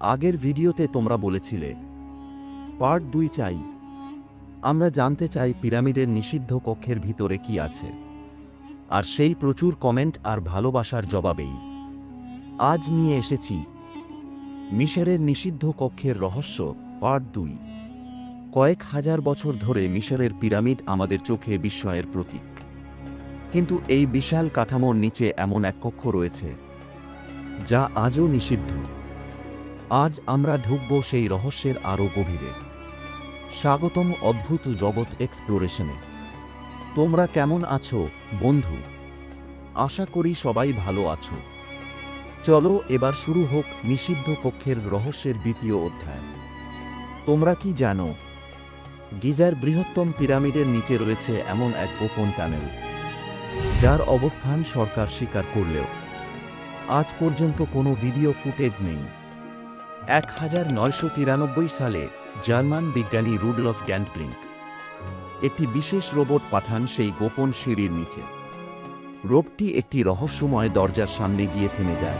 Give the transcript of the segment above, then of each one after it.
আগের ভিডিওতে তোমরা বলেছিলে, পার্ট দুই চাই। আমরা জানতে চাই পিরামিডের নিষিদ্ধ কক্ষের ভিতরে কি আছে। আর সেই প্রচুর কমেন্ট আর ভালোবাসার জবাবেই। আজ নিয়ে এসেছি মিশরের নিষিদ্ধ কক্ষের রহস্য, পার্ট দুই। কয়েক হাজার বছর ধরে মিশরের পিরামিড আমাদের চোখে বিস্ময়ের প্রতীক। কিন্তু এই বিশাল কাঠামোর নিচে এমন এক কক্ষ রয়েছে, যা আজও নিষিদ্ধ। আজ আমরা ঢুকব সেই রহস্যের আরও গভীরে। স্বাগতম অদ্ভুত জগৎ এক্সপ্লোরেশনে তোমরা কেমন আছো, বন্ধু? আশা করি সবাই ভালো আছো। চলো এবার শুরু হোক নিষিদ্ধ কক্ষের রহস্যের দ্বিতীয় অধ্যায়। তোমরা কি জানো, গিজার বৃহত্তম পিরামিডের নিচে রয়েছে এমন এক গোপন টানেল যার অবস্থান সরকার স্বীকার করলেও। আজ পর্যন্ত কোনো ভিডিও ফুটেজ নেই। এক হাজার নয়শো তিরানব্বই সালে জার্মান বিজ্ঞানী রুডলফ গ্যান্ডব্রিঙ্ক একটি বিশেষ রোবট পাঠান সেই গোপন সিঁড়ির নিচে। রোগটি একটি রহস্যময় দরজার সামনে গিয়ে থেমে যায়।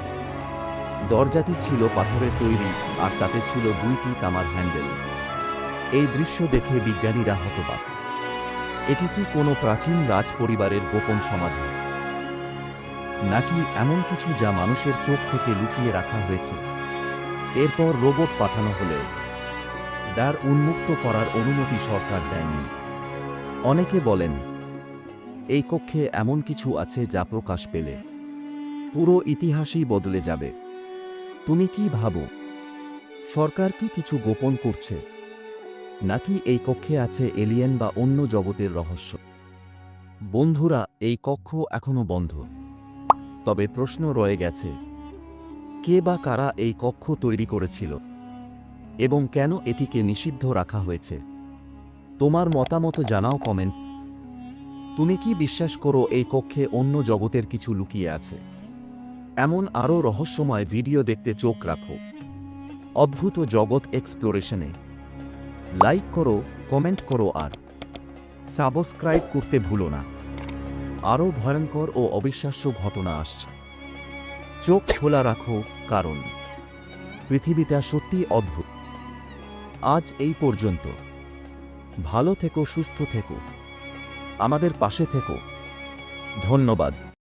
দরজাটি ছিল পাথরের তৈরি আর তাতে ছিল দুইটি তামার হ্যান্ডেল। এই দৃশ্য দেখে বিজ্ঞানীরা হতবাক। এটি কি কোনো প্রাচীন রাজ পরিবারের গোপন সমাধি? নাকি এমন কিছু যা মানুষের চোখ থেকে লুকিয়ে রাখা হয়েছে? এরপর রোবট পাঠানো হলেও দ্বার উন্মুক্ত করার অনুমতি সরকার দেয়নি। অনেকে বলেন, এই কক্ষে এমন কিছু আছে যা প্রকাশ পেলে পুরো ইতিহাসই বদলে যাবে। তুমি কি ভাবো, সরকার কি কিছু গোপন করছে? নাকি এই কক্ষে আছে এলিয়েন বা অন্য জগতের রহস্য? বন্ধুরা, এই কক্ষ এখনও বন্ধ। তবে প্রশ্ন রয়ে গেছে কে বা কারা এই কক্ষ তৈরি করেছিল? এবং কেন এটিকে নিষিদ্ধ রাখা হয়েছে? তোমার মতামত জানাও কমেন্ট। তুমি কি বিশ্বাস করো এই কক্ষে অন্য জগতের কিছু লুকিয়ে আছে? এমন আরও রহস্যময় ভিডিও দেখতে চোখ রাখো। অদ্ভুত জগৎ এক্সপ্লোরেশনে। লাইক করো, কমেন্ট করো আর সাবস্ক্রাইব করতে ভুলো না। আরও ভয়ঙ্কর ও অবিশ্বাস্য ঘটনা আসছে। চোখ খোলা রাখো কারণ পৃথিবীটা সত্যি অদ্ভুত। আজ এই পর্যন্ত। ভালো থেকো, সুস্থ থেকো। আমাদের পাশে থেকো। ধন্যবাদ।